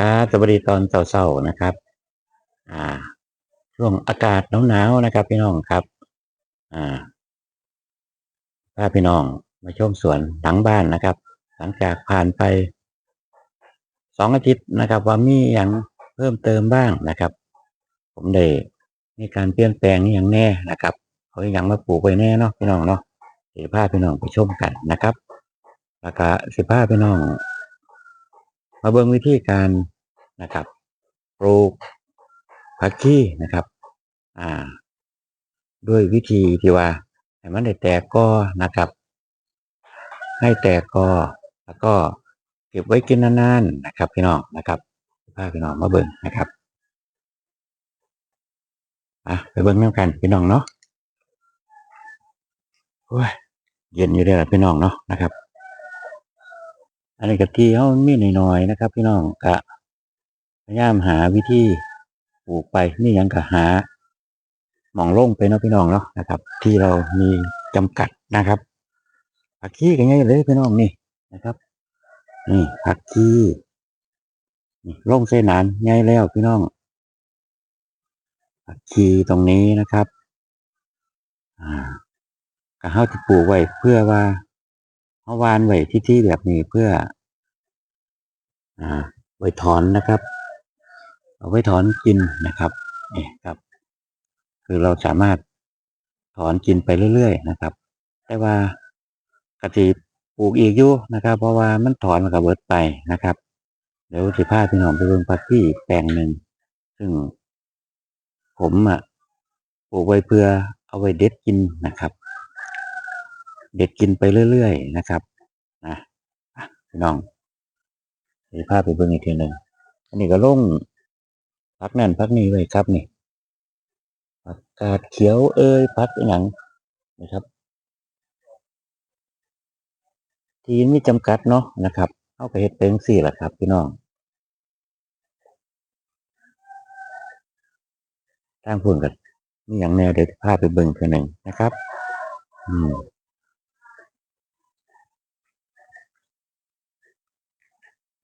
ครับสวัสดีตอนเช้าๆนะครับ อ่า ช่วงอากาศหนาวๆนะครับ พี่น้องครับ อ่าพาพี่น้องมาชมสวนหลังบ้านนะครับ หลังจากผ่านไปสองอาทิตย์นะครับ ว่ามีอย่างเพิ่มเติมบ้างนะครับ ผมได้มีการเปลี่ยนแปลงอย่างแน่นะครับเขาอย่างมาปลูกไว้แน่เนาะพี่น้องเนาะสิพาพี่น้องไปชมกันนะครับแล้วก็สิพาพี่น้อง มาเบิ่งวิธีการนะครับปลูกผักชีนะครับ อ่า ด้วยวิธีที่ว่าให้มันได้แตกกอนะครับ ให้แตกกอแล้วก็เก็บไว้กินนานๆนะครับ พี่น้องนะครับพาพี่น้องมาเบิ่งนะครับอะไปเบิ่งน้ำกันพี่น้องเนาะโอ้ยเย็นอยู่เด้อล่ะพี่น้องเนาะนะครับ อันนี้กับที่เขามีหน่อยๆนะครับ พี่น้องกะพยายามหาวิธีปลูกไปนี่ยังกะหาหมองล่งไปเนาะพี่น้องเนาะนะครับ ที่เรามีจำกัดนะครับผักชีกันไงเลยพี่น้องนี่นะครับนี่ผักชีนี่โล่งเส้นหนานไงแล้วพี่น้องผักชีตรงนี้นะครับอ่ากะเฮาที่ปลูกไว้เพื่อว่าเฮาวานไว้ที่ที่แบบนี้เพื่อ อ่าไว้ถอนนะครับ เอาไว้ถอนกินนะครับนี่ครับ คือเราสามารถถอนกินไปเรื่อยๆนะครับ แต่ว่ากะทิปลูกอีกอยู่นะครับ เพราะว่ามันถอนมันก็เบิดไปนะครับเดี๋ยวสิพาพี่น้องไปเบิ่งผักชีแปลงหนึ่งซึ่ง ผมอะปลูกไว้เพื่อเอาไว้เด็ดกินนะครับ เด็ดกินไปเรื่อยๆนะครับน่ะพี่น้อง สิพาพไปเบิ่งอีกทีหนึ่งอันนี้ก็ลงพักนั่นพักนี้ไว้ครับนี่ผักกาดเขียวเอ้ยพักอหย่างนะครับ ทีมีจำกัดเนาะนะครับเอาไปเฮ็ดเป็นสี่แหละครับ พี่น้องทางพุ่นกันมีอย่างแนวเดี๋ยวพาพไปเบิ่งเทีหนึ่งนะครับ อืม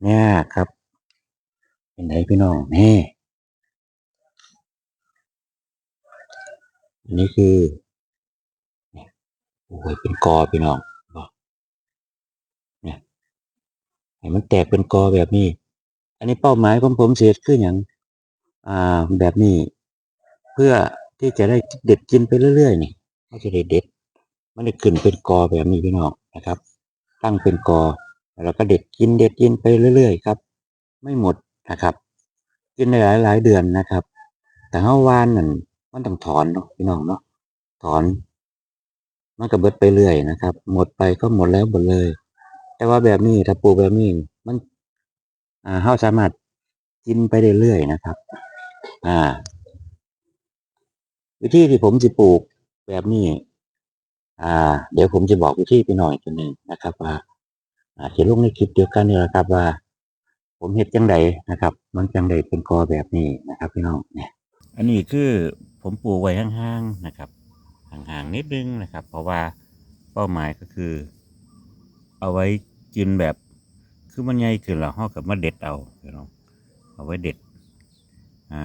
เนี่ยครับ เป็นไงพี่น้องนี่อันนี้คือโอ้ยเป็นกอพี่น้องบอกเนี่ยให้มันแตกเป็นกอแบบนี้ อันนี้เป้าหมายของผมเสียคืออย่างอ่าแบบนี้ เพื่อที่จะได้เด็ดกินไปเรื่อยๆนี่ไม่จะได้เด็ดมันได้ขึ้นเป็นกอแบบนี้พี่น้องนะครับ ตั้งเป็นกอ แล้วก็เด็ดกินเด็ดกินไปเรื่อยๆครับ ไม่หมดนะครับ กินได้หลายๆเดือนนะครับ แต่เฮาวานนั่นมันต้องถอนเนาะพี่น้องเนาะถอน มันก็เบิดไปเรื่อยนะครับ หมดไปก็หมดแล้วหมดเลย แต่ว่าแบบนี้ถ้าปลูกแบบนี้ มันอ่าเฮาสามารถกินไปเรื่อยๆนะครับ อ่า วิธีที่ผมจะปลูกแบบนี้ อ่า เดี๋ยวผมจะบอกวิธีไปหน่อยตัวหนึ่งนะครับว่า อาจะลงในคลิปเดียวกันนี่แหละครับว่า ผมเห็ดจังใดนะครับ มันจังใดเป็นกอแบบนี้นะครับพี่น้องเนี่ยอันนี้คือผมปลูกไว้ห่างๆนะครับห่างๆนิดนึงนะครับ เพราะว่าเป้าหมายก็คือ เอาไว้กินแบบคือมันใหญ่ขึ้นล้วห่อกับมาเด็ดเอาพี่น้องเอาไว้เด็ดอ่า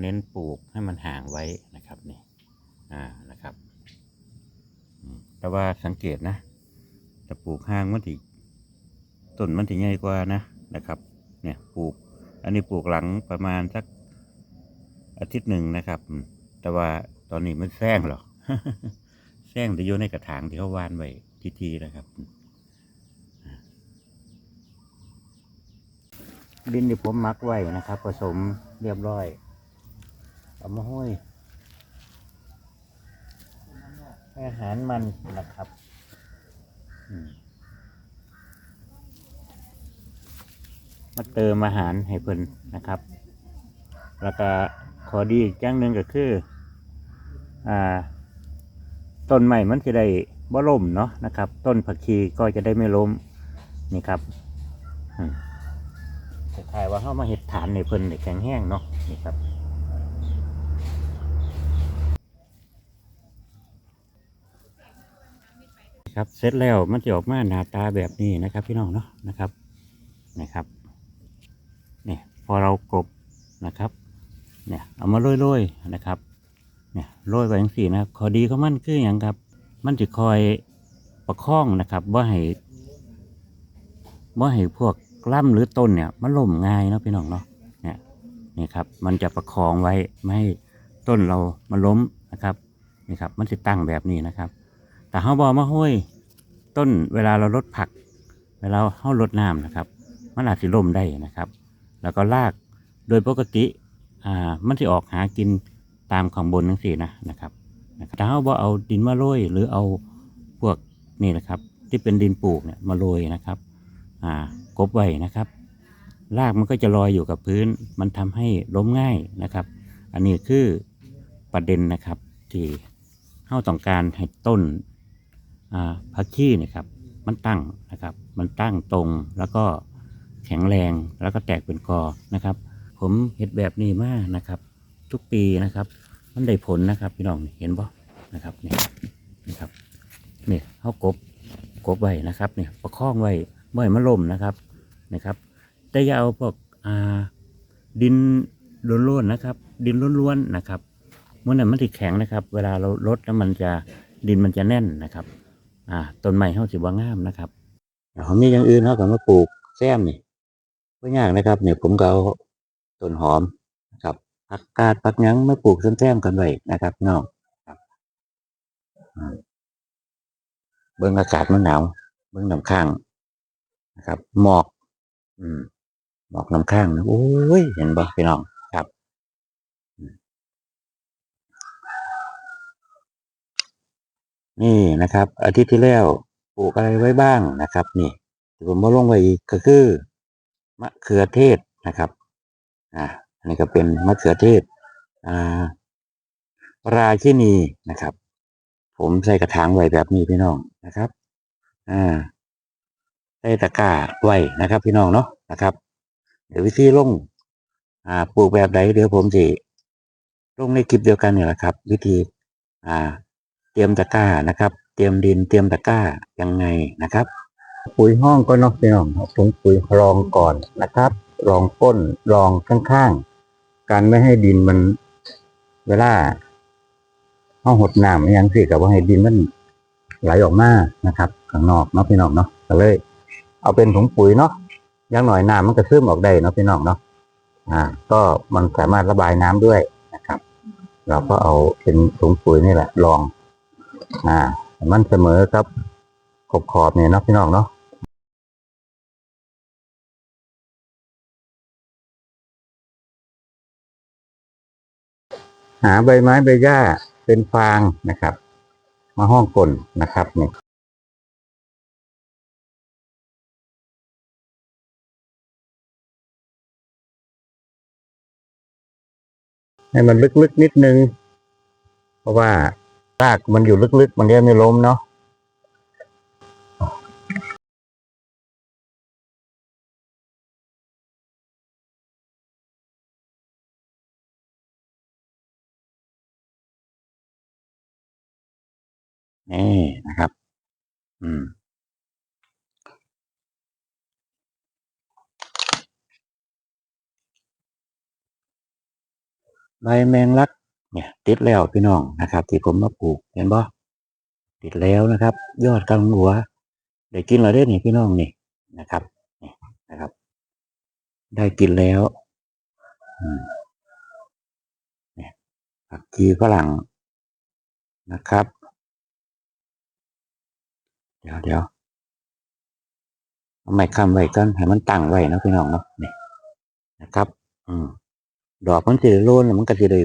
เน้นปลูกให้มันห่างไว้นะครับนี่อ่านะครับ แต่ว่าสังเกตนะถ้าปลูกห่างมันถิ ต้นมันถิใหญ่กว่านะนะครับเนี่ยปลูก อันนี้ปลูกหลังประมาณสักอาทิตย์หนึ่งนะครับ แต่ว่าตอนนี้มันแซงหรอแซงที่อยู่ในกระถางที่เขาวานไว้ทีๆนะครับดินที่ผมมักไว้นะครับ ผสมเรียบร้อยเอามาห้อยให้อาหารมันนะครับ อืม มาเติมอาหารให้เพิ่นนะครับ แล้วก็ขอดีอีกอย่างหนึ่งก็คืออ่าต้นใหม่มันจะได้บ่ล้มเนาะนะครับ ต้นผักชีก็จะได้ไม่ล้มนี่ครับอืมคล้ายว่าเข้ามาเห็ดฐานในเพิ่นในแข็งแห้งเนาะนี่ครับครับเสร็จแล้วมันจะออกมาหน้าตาแบบนี้นะครับ พี่น้องเนาะนะครับนะครับ พอเรากลบนะครับเนี่ยเอามาโรยๆนะครับเนี่ยโรยไว้อย่างสี่นะครับข้อดีของมันคืออย่างครับ มันจะคอยประคองนะครับว่าให้ว่าให้พวกกล้ำหรือต้นเนี่ยมันล่มง่ายเนาะพี่น้องเนาะเนี่ยนี่ครับมันจะประคองไว้ไม่ให้ต้นเรามันล้มนะครับนี่ครับมันจะตั้งแบบนี้นะครับ แต่เขาบอมาห้อยต้นเวลาเราลดผัก เวลาเขาลดน้ำนะครับ มันอาจจะล่มได้นะครับ แล้วก็รากโดยปกติอ่ามันจะออกหากินตามข้างบนทั้งสี่นะนะครับนะครับถ้าเขาเอาดินมาโรยหรือเอาพวกนี่นะครับ ที่เป็นดินปลูกเนี่ยมาโรยนะครับอ่ากบไว้นะครับรากมันก็จะลอยอยู่กับพื้น มันทำให้ล้มง่ายนะครับ อันนี้คือประเด็นนะครับที่เฮาต้องการให้ต้นอ่าผักชีนะครับ มันตั้งนะครับ มันตั้งตรงแล้วก็ แข็งแรงแล้วก็แตกเป็นกอนะครับ ผมเห็ดแบบนี้มากนะครับ ทุกปีนะครับ มันได้ผลนะครับพี่น้องเห็นบ่นะครับนี่นะครับนี่เขากบกบไว้นะครับเนี่ยประคองไว้ไม่ให้มันล่มนะครับนะครับ แต่อย่าเอาพวกอ่าดินล้วนๆนะครับ ดินล้วนๆนะครับเมื่อนั้นมันติดแข็งนะครับ เวลาเราลดแล้วมันจะดินมันจะแน่นนะครับ อ่าต้นไม้เขาสิว่างามนะครับเขามีอย่างอื่นเขาก็มาปลูกแซมนี่ ไม่ยากนะครับเนี่ยผมก็เอาต้นหอมนะครับผักกาดผักหยังมาปลูกแซมๆกันไว้นะครับน้องเบิ้องอากาศมันหนาวเบิ้องน้ำข้างนะครับ หมอก อืม หมอกน้ำข้างนะโอ้ยเห็นบ่พี่น้องครับนี่นะครับ อาทิตย์ที่แล้วปลูกอะไรไว้บ้างนะครับ นี่ที่ผมมาลงไว้ก็คือ มะเขือเทศนะครับอ่าอันนี้ก็เป็นมะเขือเทศอ่าราชินีนะครับ ผมใส่กระถางไว้แบบนี้พี่น้องนะครับอ่าใส่ตะกร้าไว้นะครับ พี่น้องเนาะนะครับ เดี๋ยววิธีลงอ่าปลูกแบบใดเดี๋ยวผมจะลงในคลิปเดียวกันเนี่ยแหละครับ วิธีอ่า เตรียมตะกร้านะครับ เตรียมดินเตรียมตะกร้ายังไงนะครับ ปุ๋ยห้องก็นอกพี่น้องผมปุ๋ยรองก่อนนะครับรองก้นรองข้างๆ การไม่ให้ดินมันเวลาห้องหดน้ำอหยังสิกับว่าให้ดินมันไหลออกมานะครับข้างนอกเนาะพี่น้องเนาะก็เลย เอาเป็นถุงปุ๋ยเนาะย่างหน่อยน้ำมันก็ซึมออกได้เนาะพี่น้องเนาะอ่า ก็มันสามารถระบายน้ำด้วยนะครับ เราก็เอาเป็นถุงปุ๋ยนี่แหละรอง อ่า มันเสมอครับขอบขอบเนี่ยเนาะพี่น้องเนาะ หาใบไม้ใบหญ้าเป็นฟางนะครับ มาห้องกลนนะครับนี่ให้มันลึกๆนิดนึง เพราะว่ารากมันอยู่ลึกๆ มันเรียไม่ล้มเนาะ นี่นะครับ อืม ใบแมงลัก เนี่ย ติดแล้วพี่น้องนะครับ ที่ผมมาปลูกเห็นบ่ติดแล้วนะครับ ยอดกลังหัวได้กินแล้วเด้นี่พี่น้องนี่นะครับนี่นะครับ ได้กินแล้วอืมเนี่ยผักชีฝรั่งนะครับ เดี๋ยวเดี๋ยวเอาไม้ค้ำไว้กันให้มันตั้งไว้นะพี่น้องเนาะนี่นะครับ อืมดอกมันสิได้โลนมันก็สิได้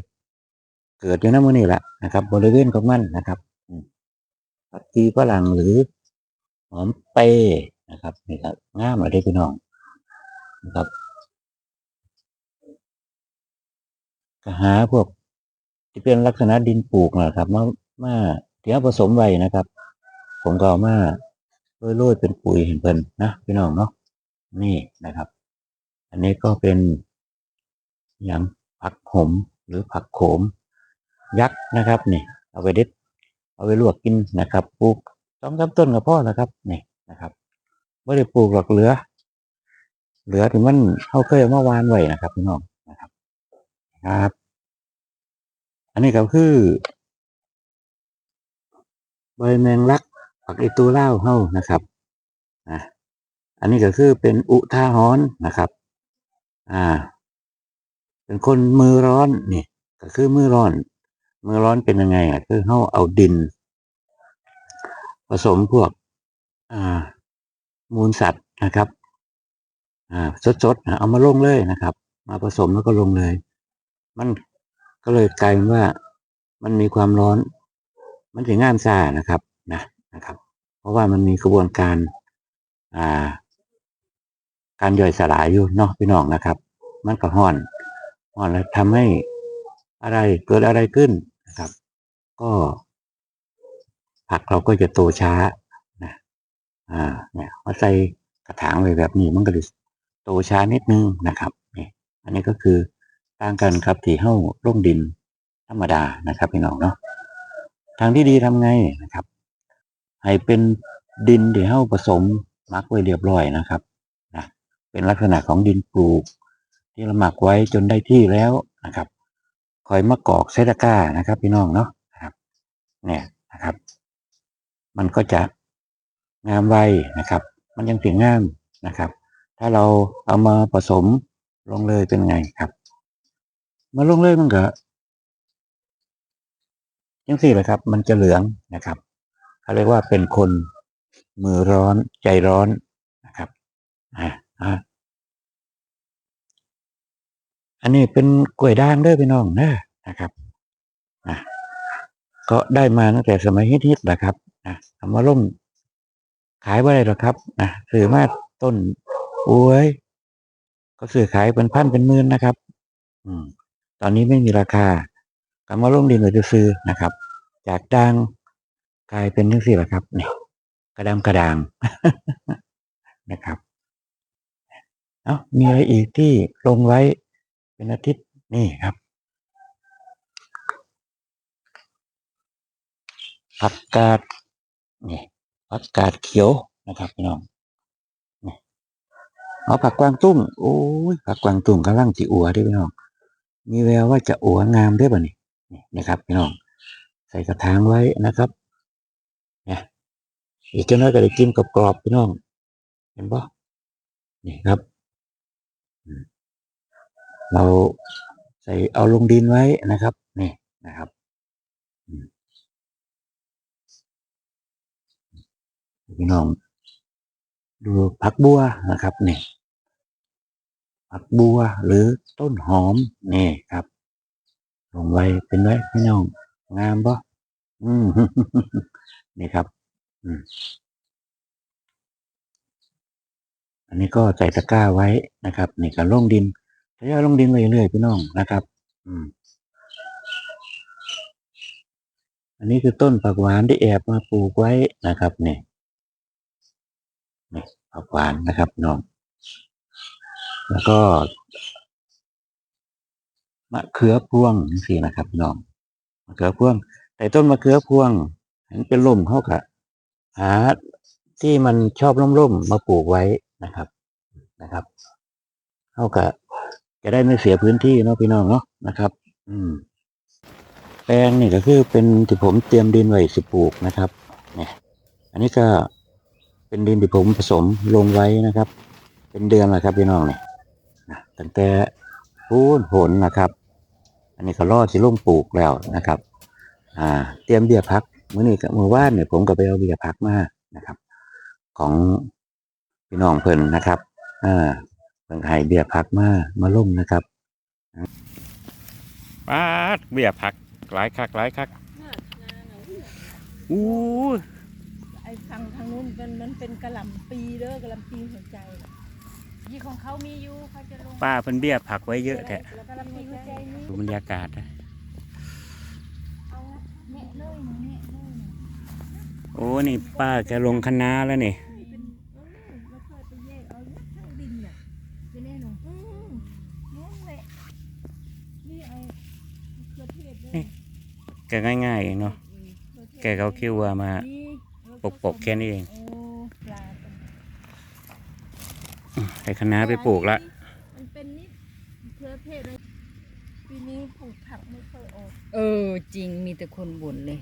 เกิดอยู่ในมือนี่แหละนะครับ บริเวณของมันนะครับอืมผักชีฝรั่งหรือหอมเปรย์นะครับนี่ครับง่ามเลยเด้พี่น้องนะครับก็หาพวกที่เป็นลักษณะดินปลูกนะครับมามาที่เอาผสมไว้นะครับ ผมก็เอามาโรยๆเป็นปุ๋ยเห็นเพิ่นนะพี่น้องเนาะนี่นะครับ อันนี้ก็เป็นอย่างผักขมหรือผักโขม ยักษ์นะครับนี่เอาไปเด็ดเอาไปลวกกินนะครับปลูกสองสามต้นก็พอแล้วครับนี่นะครับไม่ได้ปลูกหรอกเหลือ เหลือที่มันเขาเคยเอามาวานไว้นะครับพี่น้องนะครับครับ อันนี้ก็คือ ใบแมงลัก ผักอีตูเล่าวเฮานะครับอะอันนี้ก็คือเป็นอุทาหรณ์นะครับ อ่า เป็นคนมือร้อนนี่ก็คือมือร้อน มือร้อนเป็นยังไงอะคือเฮาเอาดิน ผสมพวก อ่า มูลสัตว์นะครับ อ่าสดๆเอามาลงเลยนะครับ มาผสมแล้วก็ลงเลย มันก็เลยกลายเป็นว่ามันมีความร้อน มันถึงงานซ่านะครับ นะครับ เพราะว่ามันมีกระบวนการอ่า การย่อยสลายอยู่เนาะพี่น้องนะครับ มันก็ห่อนห่อนแล้วทำให้อะไรเกิดอะไรขึ้นนะครับ ก็ ผักเราก็จะโตช้านะอ่าเนี่ยมาใส่กระถางไว้แบบนี้มันก็เลยโตช้านิดนึงนะครับนี่อันนี้ก็คือต่างกันครับที่เฮ้าลงดินธรรมดานะครับพี่น้องเนาะทางที่ดีทำไงนะครับ ให้เป็นดินที่เฮ้าผสมมักไว้เรียบร้อยนะครับนะเป็นลักษณะของดินปลูก ที่เราหมักไว้จนได้ที่แล้วนะครับคอยมากอกเซตะก้านะครับ พี่น้องเนาะนะครับเนี่ยนะครับ มันก็จะงามไวนะครับ มันยังถึงงามนะครับ ถ้าเราเอามาผสมลงเลยเป็นไงครับ มาลงเลยมันก็ยังสี่เลยครับ มันจะเหลืองนะครับ เขาเรียกว่าเป็นคนมือร้อนใจร้อนนะครับอ่าอ่าอันนี้เป็นกล้วยด่างเด้อพี่น้องนะนะครับอะก็ได้มาตั้งแต่สมัยฮิตๆนะครับนะเอามาล่มขายไ่ได้หรอครับนะซื้อมาต้นอวยก็ซื้อขายเป็นพันเป็นหมื่นนะครับ อืม ตอนนี้ไม่มีราคากำมาลงดินเราจะซื้อนะครับ จากด่าง กลายเป็นยังสี่ละครับนี่กระดำกระดางนะครับเอามีอะไรอีกที่ลงไว้เป็นอาทิตย์นี่ครับผักกาดนี่ผักกาดเขียวนะครับพี่น้องนี่เอาผักกวางตุ้งโอ้ยผักกวางตุ้งกำลังจีอัวเด้วยพี่น้อง มีแววว่าจะอัวงามได้ป่ะนี่นะครับพี่น้อง ใส่กระถางไว้นะครับ อีกเจ้าน้อยก็ได้กินกรอบพี่น้อง เห็นปะนี่ครับ เราใส่เอาลงดินไว้นะครับ นี่นะครับพี่น้อง ดูผักบัวนะครับนี่ผักบัวหรือต้นหอมนี่ครับ ลงไว้เป็นไว้พี่น้องงามปะอืมนี่ครับ อันนี้ก็ใส่ตะกร้าไว้นะครับนี่ก็ลงดินทยอยลงดินไปเรื่อยๆพี่น้องนะครับ อืม อันนี้คือต้นผักหวานที่แอบมาปลูกไว้นะครับนี่นี่ผักหวานนะครับน้อง แล้วก็มะเขือพวงนี่นะครับน้องมะเขือพวงแต่ต้นมะเขือพวงเห็นเป็นล่มเข้ากะ หาที่มันชอบร่มๆมาปลูกไว้นะครับนะครับเขากะจะได้ไม่เสียพื้นที่เนาะพี่น้องเนาะนะครับ อืม แปลงนี่ก็คือเป็นที่ผมเตรียมดินไว้สิปลูกนะครับ เนี่ย อันนี้ก็เป็นดินที่ผมผสมลงไว้นะครับ เป็นเดือนแล้วครับพี่น้องเนี่ยตั้งแต่พูนผลนะครับ อันนี้ก็รอดสิลงปลูกแล้วนะครับ อ่า เตรียมเบี้ยพัก มื้อนี้ก็มื้อว่านเนี่ยผมก็ไปเอาเบี้ยพักมานะครับ ของพี่น้องเพิ่นนะครับอ่าเพิ่นให้เบี้ยพักมามาลงนะครับปาดเบี้ยผักหลายคักหลายคักมากนาหนาวอู้ไอ้ทางทางนู้นมันมันเป็นกระหล่ำปีเด้อกระหล่ำปีหัวใจน่ะยี่ของเขามีอยู่เขาจะลงป้าเพิ่นเบี้ยผักไว้เยอะแท้กระหล่ำปีหัวใจนี่ดูบรรยากาศนะเอาแนะเลยหนูแนะเลย โอ้นี่ป้าแกลงคะน้าแล้วนี่เป็นเออแล้วค่อยไปแยกเอาเนี่ยข้างดินเนี่ยจะแล้วนี่แกง่ายๆเองเนาะแกเขาคิดว่ามานี่ปกแค่นี้เองโอ้ปลาเป็นใส่คะไปปลูกละมันเป็นนิดเพื่อเทศเลยปีนี้ปลูกผักไม่เคยออก เออจริงมีแต่คนบ่นเลย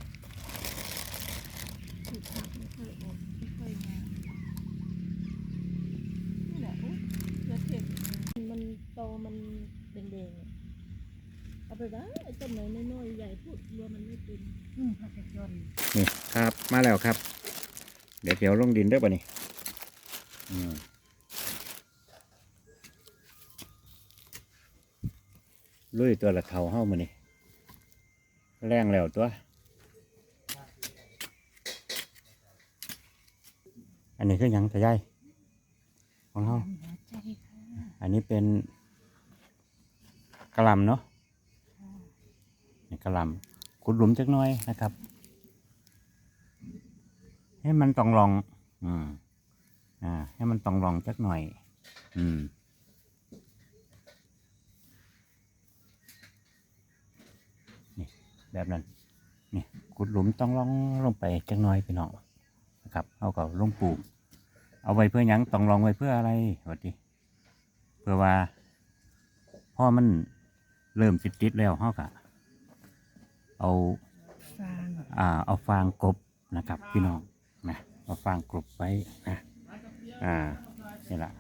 ปลูกผักไม่ค่อยออกไม่ค่อยงามนี่แหละอุ๊ยเพื่อเทศมัน โตมันแดงๆอะเอาไปได้ไอ้ต้นไหนน้อยๆใหญ่พูดรวมมันไม่เป็นอืมผักกระจอนนี่ครับมาแล้วครับ เดี๋ยวเดี๋ยวลงดินเด้อป่ะนี่อืมลุยตัวละเทาเฮ้ามานี่แรงแล้วตัว อันนี้คือหยังตะยายของเฮาหัวใจค่ะ อันนี้เป็นกระลำเนาะนี่กระลำขุดหลุมจักน้อยนะครับ ให้มันต้องลอง อืมอ่า ให้มันต้องลองจักหน่อย อืมนี่แบบนั้นนี่ขุดหลุมต้องลองลงไปจักน่อยพี่น้องนะครับเอากับลงปลูก เอาไว้เพื่อยังต้องลองไว้เพื่ออะไรวะดิ เพื่อว่าพอมันเริ่มติดๆแล้วเฮากะเอาฟางอ่าเอาฟางกบนะครับ พี่น้องนะเอาฟางกบไว้นะอ่านี่แหละ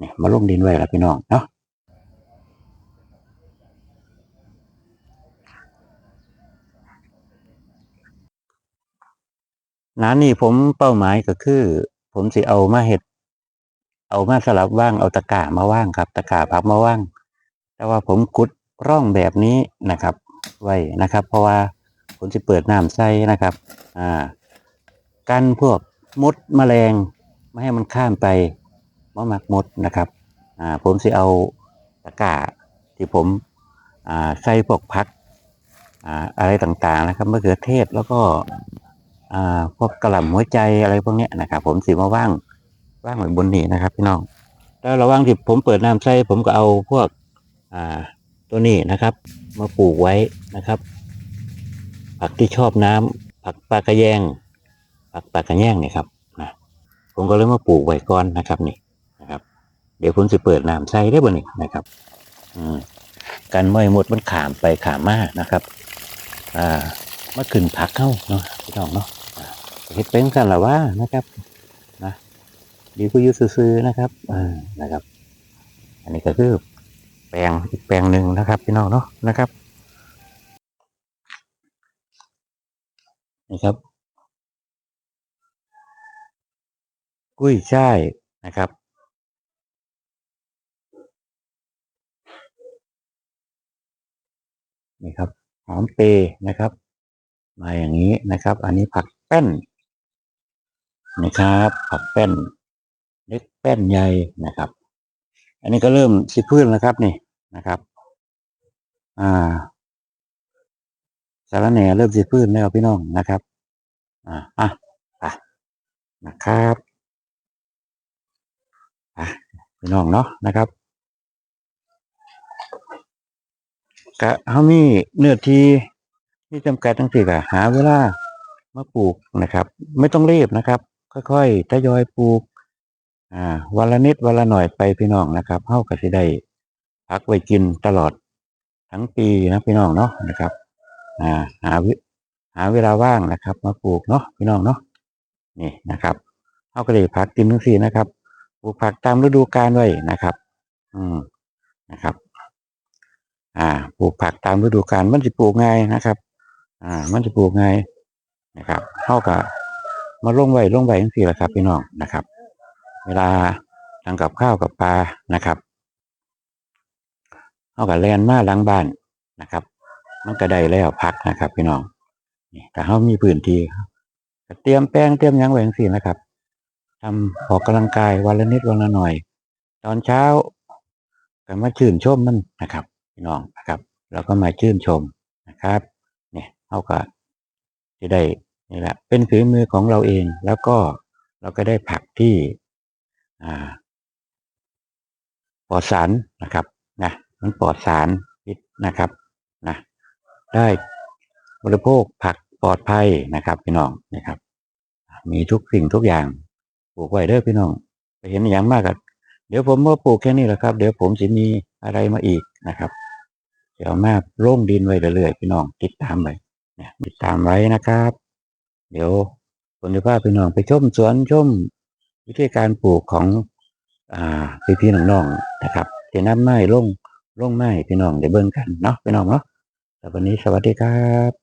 นี่มาลงดินไว้แล้วพี่น้องเนาะนานี่ผมเป้าหมายก็คือ ผมสิเอามาเห็ด เอามาสลับว่างเอาตะกร้ามาว่างครับ ตะกร้าพับมาว่าง แต่ว่าผมกุดร่องแบบนี้นะครับ ไว้นะครับ เพราะว่าผมจะเปิดน้ำใส่นะครับ อ่า กันพวกมดแมลง ไม่ให้มันข้ามไป มะมักมดนะครับอ่าผมสิเอาตะกร้าที่ผมอ่าใส่พวกพักอ่าอะไรต่างๆนะครับมะเขือเทศแล้วก็อ่าพวกกระหล่ำหัวใจอะไรพวกเนี้ยนะครับ ผมสิมาว่างว่างไว้บนนี้นะครับ พี่น้องแล้วระหว่างที่ผมเปิดน้ำใส่ผมก็เอาพวกอ่าตัวนี้นะครับ มาปลูกไว้นะครับ ผักที่ชอบน้ำผักปลากระแยงผักปลากระแยงเนี่ยครับนะผมก็เลยมาปลูกไว้ก่อนนะครับนี่ เดี๋ยวผมจะเปิดน้ำใส่ได้บ่นี่นะครับอืมกันไม่หมดมันขามไปขามมานะครับอ่ามาขึ้นผักเข้าเนาะพี่น้องเนาะเฮ็ดเป็นกันละว่านะครับนะดีกว่าอยู่ซื่อนะครับอ่านะครับ อันนี้ก็คือแปลงอีกแปลงหนึ่งนะครับ พี่น้องเนาะนะครับนี่ครับกุ้ยช่ายนะครับ นี่ครับหอมเปยนะครับ มาอย่างนี้นะครับ อันนี้ผักแป้นนะครับ ผักแป้นเล็กแป้นใหญ่นะครับ อันนี้ก็เริ่มสิพื้นแล้วครับนี่นะครับ อ่าสารแหน่เริ่มสิพื้นแล้วพี่น้องนะครับ อ่าอะไปนะครับอะพี่น้องเนาะนะครับ กะเขามีเนื้อที่ที่จำกัดทั้งสี่กะหาเวลามาปลูกนะครับ ไม่ต้องรีบนะครับ ค่อยๆทยอยปลูก อ่าวันละนิดวันละหน่อยไปพี่น้องนะครับเฮาก็สิได้พักไว้กินตลอดทั้งปีนะพี่น้องเนาะนะครับ อ่า หาหาเวลาว่างนะครับ มาปลูกเนาะพี่น้องเนาะนี่นะครับเฮาก็ได้พักกินทั้งสี่นะครับ ปลูกผักตามฤดูกาลไว้นะครับ อืมนะครับ อ่าปลูกผักตามฤดูกาลมันจะปลูกง่ายนะครับ อ่า มันจะปลูกง่ายนะครับเฮาก็มาลงไว้ลงไว้ทั้งสี่แหละครับพี่น้องนะครับ เวลาทำกับข้าวกับปลานะครับเอากับแลนมาล้างบ้านนะครับ มันก็ได้แล้วพักนะครับ พี่น้องนี่แต่เขามีพื้นที่เตรียมแป้งเตรียมยังไว้ทั้งสิ้นะครับทำออกกำลังกายวันละนิดวันละหน่อย ตอนเช้าก็มาชื่นชมมันนะครับ พี่น้องนะครับเราก็มาชื่นชมนะครับเนี่ยเท่ากับจะได้นี่แหละเป็นฝีมือของเราเองแล้วก็เราก็ได้ผักที่ปลอดสารนะครับนะมันปลอดสารพิษนะครับนะได้บริโภคผักปลอดภัยนะครับ พี่น้องนะครับ มีทุกสิ่งทุกอย่างปลูกไว้เด้อพี่น้องไปเห็นอย่างมากอะเดี๋ยวผมว่าปลูกแค่นี้แหละครับ เดี๋ยวผมจะมีอะไรมาอีกนะครับ เดี๋ยวมาโร่งดินไว้เรื่อยๆพี่น้องติดตามไว้เนี่ยติดตามไว้นะครับ เดี๋ยวผมจะพาพี่น้องไปชมสวนชมวิธีการปลูกของอ่าพี่พี่ๆน้องๆนะครับเจะน้ำไม้ลงลงไม้พี่น้องเดี๋ยวเบิ่งกันเนาะพี่น้องเนาะแต่วันนี้สวัสดีครับ